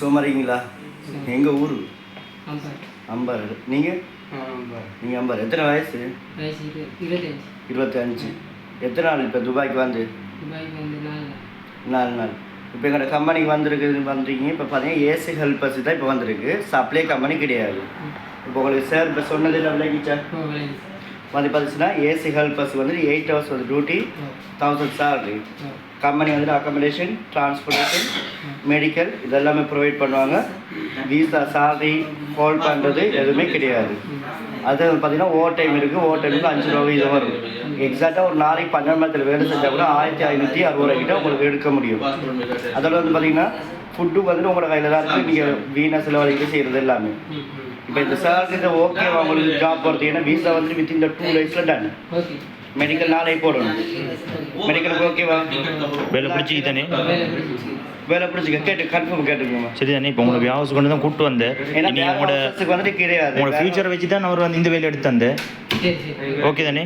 சுமரிங்களா? எங்கள் ஊர்? அம்பார். நீங்கள் நீங்கள் அம்பார். எத்தனை வயசு? வயசு இரு இருபத்தஞ்சு. எத்தனை நாள் இப்போ துபாய்க்கு வந்து? நாலு நாள். இப்போ எங்களோட கம்பெனிக்கு வந்திருக்கு வந்துருக்கீங்க இப்போ பார்த்தீங்கன்னா ஏசி ஹெல்பர்ஸ் தான் இப்போ வந்திருக்கு. சப்ளை கம்பெனி கிடையாது. இப்போ உங்களுக்கு சார் இப்போ சொன்னது ஓ விளையாடு வந்து பார்த்துச்சுன்னா ஏசி ஹெல்பர்ஸ் வந்து எயிட் ஹவர்ஸ் வந்து டியூட்டி தௌசண்ட் சேலரி கம்பெனி வந்து அக்காமடேஷன் டிரான்ஸ்போர்ட்டேஷன் மெடிக்கல் இதெல்லாமே ப்ரொவைட் பண்ணுவாங்க. வீசா சேலரி ஹோல்ட் பண்ணுறது எதுவுமே கிடையாது. அது பார்த்தீங்கன்னா ஓவர் டைம் இருக்குது ஓவர் டைமுக்கு அஞ்சு ரூபா இது வரும். எக்ஸாக்டாக ஒரு நாளைக்கு பன்னெண்டு மணி நேரத்தில் வேலை செஞ்சால் கூட ஆயிரத்தி ஐநூற்றி அறுபது ரூபாய்க்கிட்ட உங்களுக்கு எடுக்க முடியும். அதில் வந்து பார்த்தீங்கன்னா ஃபுட்டு வந்துட்டு உங்களோட கையில் தான் இருக்குது நீங்கள் வீணாக செலவழிக்க செய்கிறது எல்லாமே. இப்போ இந்த சாருக்கு ஓகே உங்களுக்கு ஜாப் போகிறதுக்கு வீசா வந்துட்டு வித் இந்த டூ டேஸில் டன் மெடிக்கல் நாளைக்கு போடணும். மெடிக்கலுக்கு ஓகேவா வேலை பிடிச்சி தானே? வேலை பிடிச்சி வேலை பிடிச்சிக்க. கேட்டு கன்ஃபார்ம் கேட்டுக்கோங்க. சரி தானே இப்போ உங்களை வியாபாரம் கொண்டு தான் கூப்பிட்டு வந்தேன். ஏன்னா நீ உங்களோட வந்துட்டு கிடையாது. உங்களோட ஃபியூச்சரை வச்சு தான் அவர் வந்து இந்த வேலை எடுத்து தந்தேன். சரி சரி. ஓகே தானே?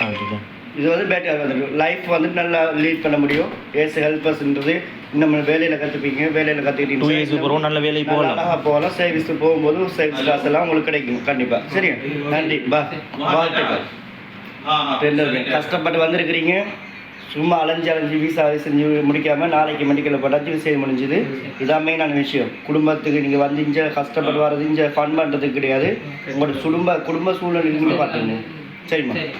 ஆ ஓகே இது வந்து பெட்டர் வந்து லைஃப் வந்து நல்லா லீட் பண்ண முடியும். ஏஸ் ஹெல்பர்ஸ்ன்றது இன்னும் வேலையில் கற்றுப்பீங்க வேலையில் டூ கற்றுக்கிட்டீங்க இயர்ஸ் பிறகு நல்ல வேலைக்கு போகலாம். அழகாக போகலாம். சர்வீஸ் போகும்போது சர்வீஸ் காசு எல்லாம் உங்களுக்கு கிடைக்கும். கண்டிப்பாக சரியா? நன்றி. பா. வாழ்த்துக்கள். கஷ்டப்பட்டு வந்திருக்கிறீங்க. சும்மா அலைஞ்சு அலைஞ்சு விசா செஞ்சு முடிக்காம நாளைக்கு மெடிக்கலில் போட்டாச்சு விஷயம் முடிஞ்சுது. இதான் மெயினான விஷயம். குடும்பத்துக்கு நீங்கள் வந்து இங்கே கஷ்டப்பட்டு வர்றது இங்கே ஃபன் பண்ணுறதுக்கு கிடையாது. உங்களோட குடும்ப குடும்ப சூழ்நிலை நீங்கள் பார்த்துங்க சரிம்மா? சரி.